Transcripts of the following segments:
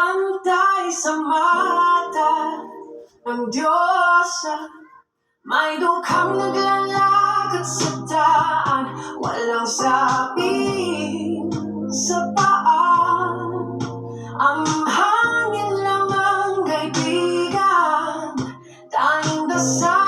Bantay sa mata ng Diyosa May dukhang naglalakad sa daan Walang sabi sa paa. Ang hangin lang ang kaibigan Tanging dasal.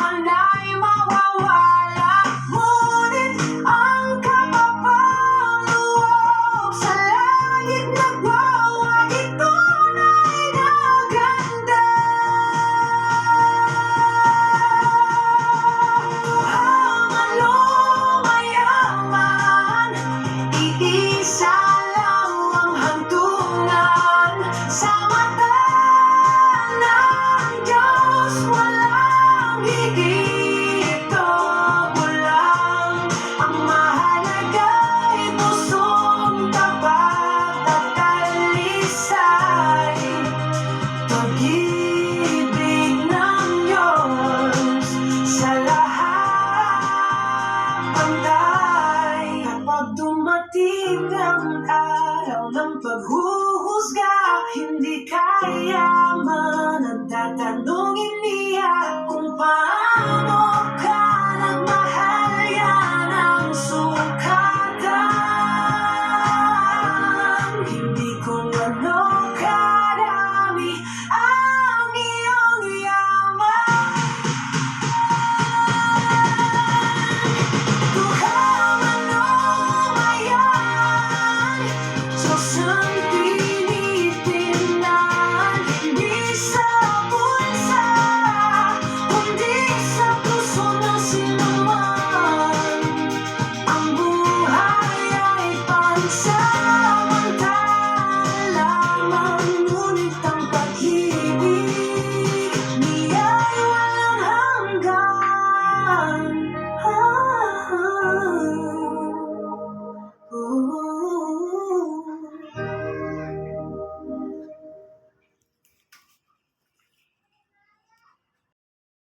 on now. Paghuhusga, hindi kaya man at